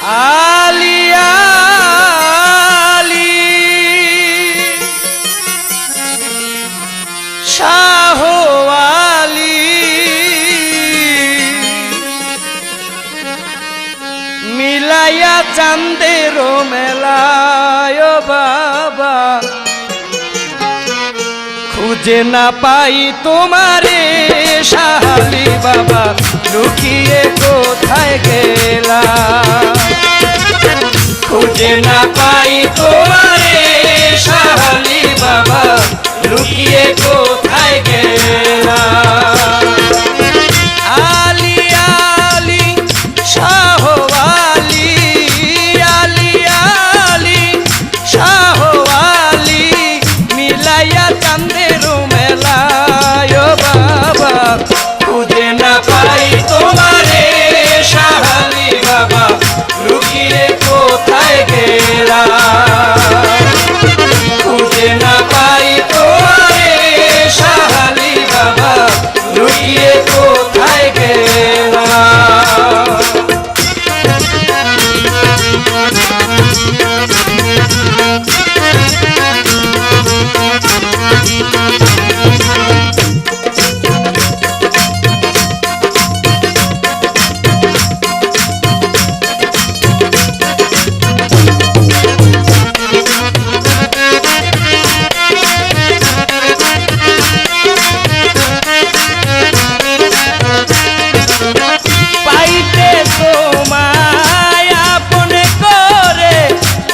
আলিয়ালি শাহ আলি। মিলাইয়া চান্দের মেলায় বাবা। খুঁজে না পাই তোমারে। যে না পাই তোমারে সাহালি বাবা লুকিয়ে তো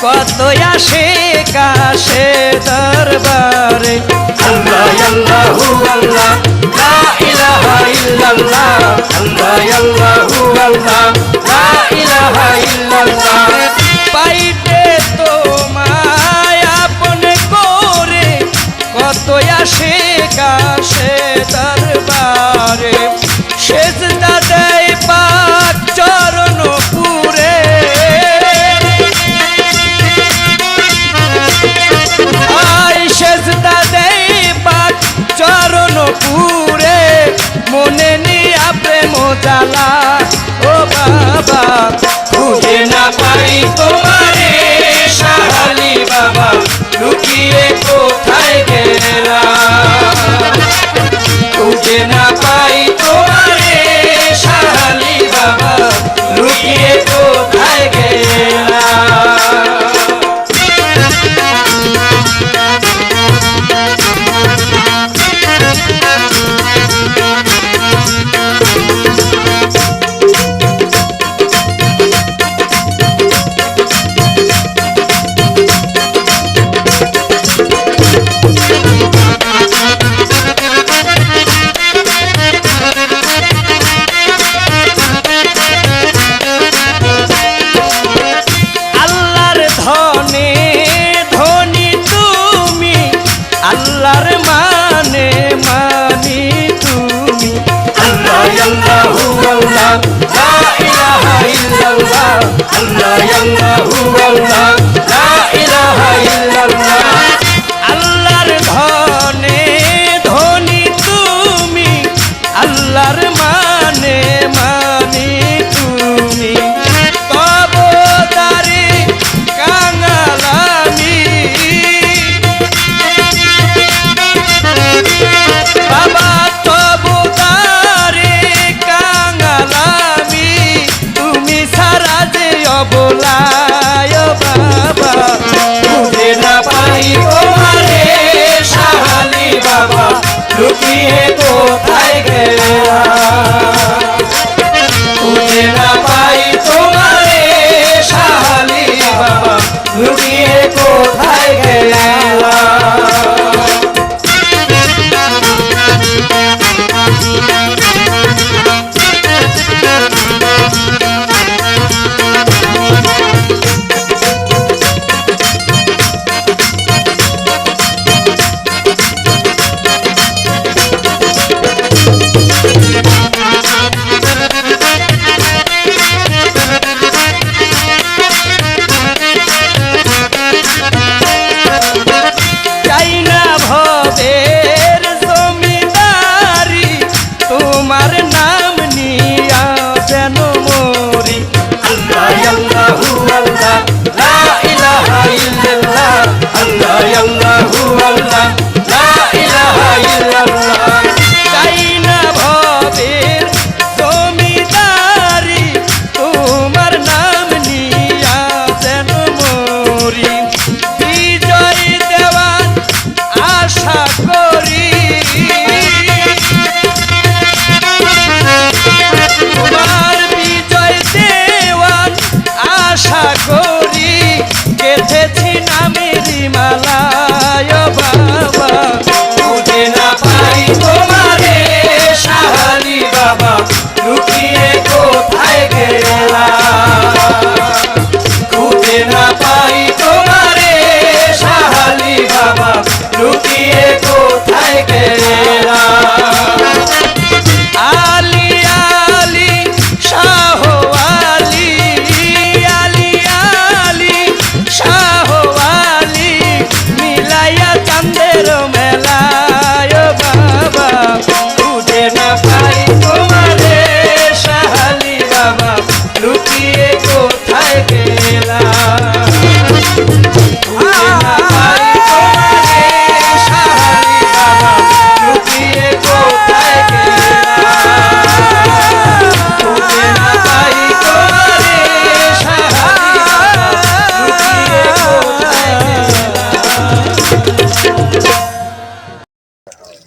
কত আসে কাশে দরবারে? আল্লাহ আল্লাহু আল্লাহ লা ইলাহা ইল্লাল্লাহ। আল্লাহ আল্লাহু আল্লাহ la la. ಅಲ್ಲ ಎಲ್ಲ ಹೂವಲ್ಲ